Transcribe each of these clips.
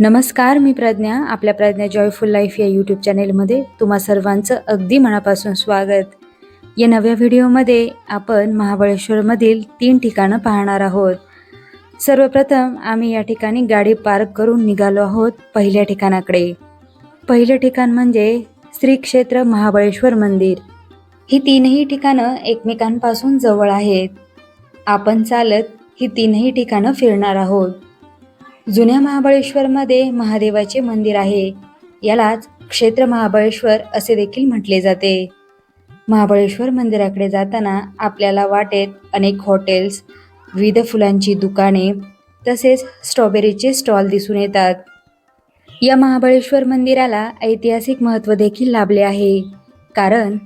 नमस्कार मी प्रज्ञा. आपल्या प्रज्ञा जॉयफुल लाईफ या यूट्यूब चॅनेलमध्ये तुम्हा सर्वांचं अगदी मनापासून स्वागत. या नव्या व्हिडिओमध्ये आपण महाबळेश्वरमधील तीन ठिकाणं पाहणार आहोत. सर्वप्रथम आम्ही या ठिकाणी गाडी पार्क करून निघालो आहोत पहिल्या ठिकाणाकडे. पहिलं ठिकाण म्हणजे श्री क्षेत्र महाबळेश्वर मंदिर. ही तीनही ठिकाणं एकमेकांपासून जवळ आहेत. आपण चालत ही तीनही ठिकाणं फिरणार आहोत. जुन्या महाबळेश्वरमध्ये महादेवाचे मंदिर आहे. यालाच क्षेत्र महाबळेश्वर असे देखील म्हटले जाते. महाबळेश्वर मंदिराकडे जाताना आपल्याला वाटेत अनेक हॉटेल्स विविध फुलांची दुकाने तसेच स्ट्रॉबेरीचे स्टॉल दिसून येतात. या महाबळेश्वर मंदिराला ऐतिहासिक महत्त्व देखील लाभले आहे. कारण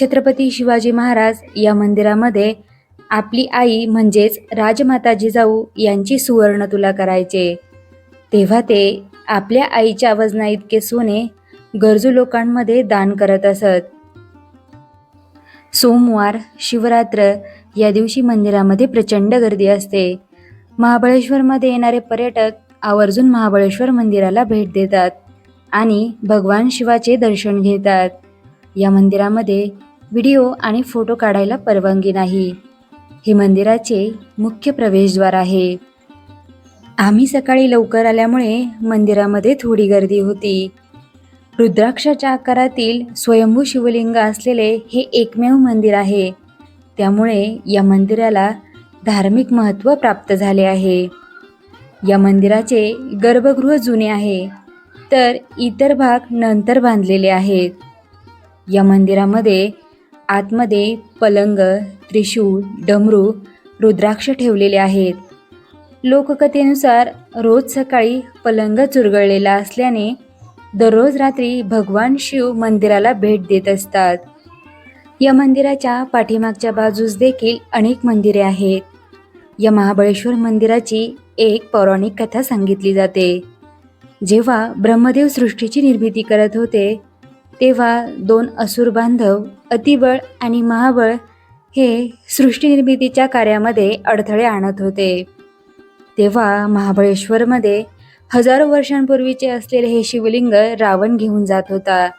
छत्रपती शिवाजी महाराज या मंदिरामध्ये आपली आई म्हणजेच राजमाता जिजाऊ यांची सुवर्ण तुला करायचे. तेव्हा ते आपल्या आईच्या वजना इतके सोने गरजू लोकांमध्ये दान करत असत. सोमवार शिवरात्र या दिवशी मंदिरामध्ये प्रचंड गर्दी असते. महाबळेश्वरमध्ये येणारे पर्यटक आवर्जून महाबळेश्वर मंदिराला भेट देतात आणि भगवान शिवाचे दर्शन घेतात. या मंदिरामध्ये व्हिडिओ आणि फोटो काढायला परवानगी नाही. हे मंदिराचे मुख्य प्रवेशद्वार आहे. आम्ही सकाळी लवकर आल्यामुळे मंदिरामध्ये थोडी गर्दी होती. रुद्राक्षाच्या आकारातील स्वयंभू शिवलिंग असलेले हे एकमेव मंदिर आहे. त्यामुळे या मंदिराला धार्मिक महत्त्व प्राप्त झाले आहे. या मंदिराचे गर्भगृह जुने आहे तर इतर भाग नंतर बांधलेले आहेत. या मंदिरामध्ये आतमध्ये पलंग त्रिशूळ डमरू रुद्राक्ष ठेवलेले आहेत. लोककथेनुसार रोज सकाळी पलंग चुरगळलेला असल्याने दररोज रात्री भगवान शिव मंदिराला भेट देत असतात. या मंदिराच्या पाठीमागच्या बाजूस देखील अनेक मंदिरे आहेत. या महाबळेश्वर मंदिराची एक पौराणिक कथा सांगितली जाते. जेव्हा ब्रह्मदेव सृष्टीची निर्मिती करत होते तेव्हा दोन असुर बांधव अतिबळ आणि महाबळ हे सृष्टीनिर्मितीच्या कार्यामध्ये अडथळे आणत होते. तेव्हा महाबळेश्वरमध्ये हजारो वर्षांपूर्वीचे असलेले हे शिवलिंग रावण घेऊन जात होता.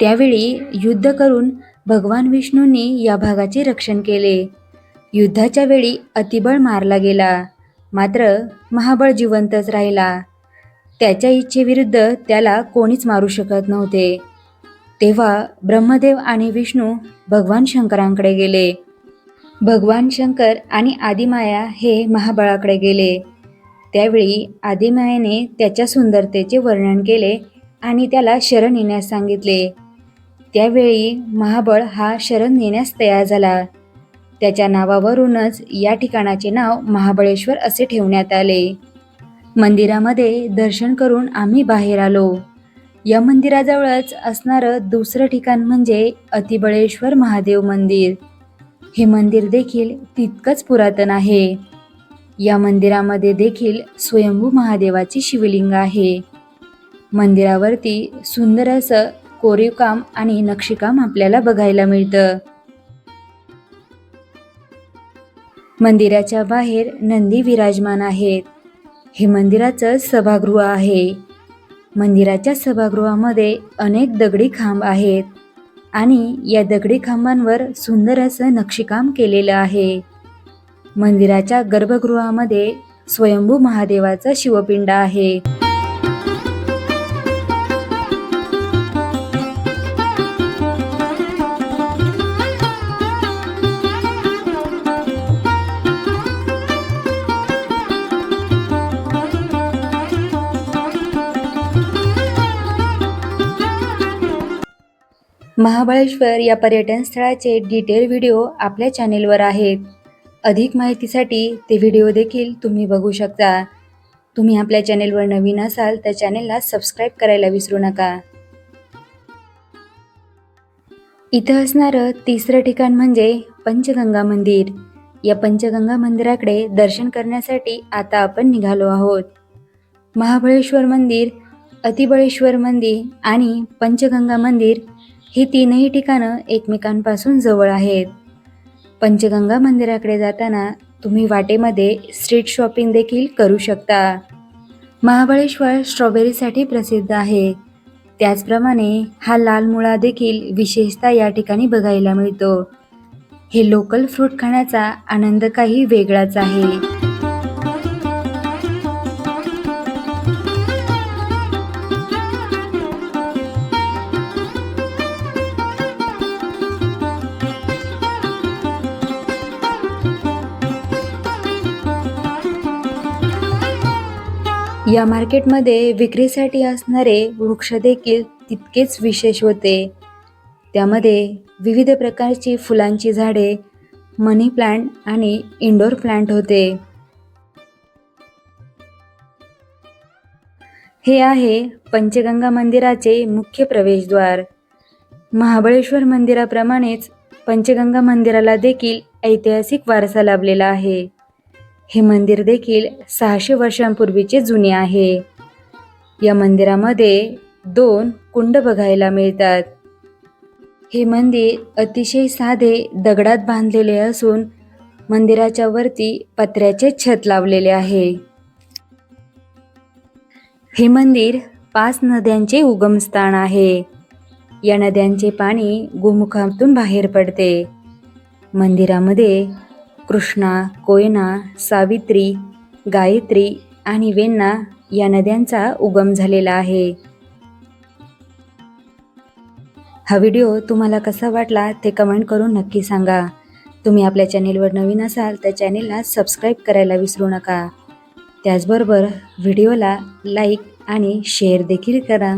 त्यावेळी युद्ध करून भगवान विष्णूंनी या भागाचे रक्षण केले. युद्धाच्या वेळी अतिबळ मारला गेला. मात्र महाबळ जिवंतच राहिला. त्याच्या इच्छेविरुद्ध त्याला कोणीच मारू शकत नव्हते. तेव्हा ब्रह्मदेव आणि विष्णू भगवान शंकरांकडे गेले. भगवान शंकर आणि आदिमाया हे महाबळाकडे गेले. त्यावेळी आदिमायाने त्याच्या सुंदरतेचे वर्णन केले आणि त्याला शरण येण्यास सांगितले. त्यावेळी महाबळ हा शरण येण्यास तयार झाला. त्याच्या नावावरूनच या ठिकाणाचे नाव महाबळेश्वर असे ठेवण्यात आले. मंदिरामध्ये दर्शन करून आम्ही बाहेर आलो. या मंदिराजवळच असणारं दुसरं ठिकाण म्हणजे अतिबळेश्वर महादेव मंदिर. हे मंदिर देखील तितकंच पुरातन आहे. या मंदिरामध्ये देखील स्वयंभू महादेवाची शिवलिंग आहे. मंदिरावरती सुंदर असं कोरीवकाम आणि नक्षीकाम आपल्याला बघायला मिळतं. मंदिराच्या बाहेर नंदी विराजमान आहेत. हे मंदिराचं सभागृह आहे. मंदिराच्या सभागृहामध्ये अनेक दगडी खांब आहेत आणि या दगडी खांबांवर सुंदर असं नक्षीकाम केलेलं आहे. मंदिराच्या गर्भगृहामध्ये स्वयंभू महादेवाचा शिवपिंड आहे. महाबळेश्वर या पर्यटन स्थळाचे डिटेल व्हिडिओ आपल्या चॅनेलवर आहेत. अधिक माहितीसाठी ते व्हिडिओ देखील तुम्ही बघू शकता. तुम्ही आपल्या चॅनेलवर नवीन असाल तर चॅनेलला सबस्क्राईब करायला विसरू नका. इथं असणारं तिसरं ठिकाण म्हणजे पंचगंगा मंदिर. या पंचगंगा मंदिराकडे दर्शन करण्यासाठी आता आपण निघालो आहोत. महाबळेश्वर मंदिर अतिबळेश्वर मंदिर आणि पंचगंगा मंदिर ही तीनही ठिकाणं एकमेकांपासून जवळ आहेत. पंचगंगा मंदिराकडे जाताना तुम्ही वाटेमध्ये स्ट्रीट शॉपिंग देखील करू शकता. महाबळेश्वर स्ट्रॉबेरीसाठी प्रसिद्ध आहे. त्याचप्रमाणे हा लाल मुळा देखील विशेषतः या ठिकाणी बघायला मिळतो. हे लोकल फ्रूट खाण्याचा आनंद काही वेगळाच आहे. या मार्केटमध्ये विक्रीसाठी असणारे वृक्ष देखील तितकेच विशेष होते. त्यामध्ये विविध प्रकारची फुलांची झाडे मनी प्लांट आणि इंडोर प्लांट होते. हे आहे पंचगंगा मंदिराचे मुख्य प्रवेशद्वार. महाबळेश्वर मंदिराप्रमाणेच पंचगंगा मंदिराला देखील ऐतिहासिक वारसा लाभलेला आहे. हे मंदिर देखील सहाशे वर्षांपूर्वीचे जुने आहे. या मंदिरामध्ये दोन कुंड बघायला मिळतात. हे मंदिर अतिशय साधे दगडात बांधलेले असून मंदिराच्या वरती पत्र्याचे छत लावलेले आहे. हे मंदिर पाच नद्यांचे उगमस्थान आहे. या नद्यांचे पाणी गोमुखातून बाहेर पडते. मंदिरामध्ये कृष्णा कोयना सावित्री गायत्री आणि वेन्ना या नद्यांचा उगम झालेला आहे. हा व्हिडिओ तुम्हाला कसा वाटला ते कमेंट करून नक्की सांगा. तुम्ही आपल्या चॅनेलवर नवीन असाल तर चॅनेलला सबस्क्राईब करायला विसरू नका. त्याचबरोबर व्हिडिओला लाईक आणि शेअर देखील करा.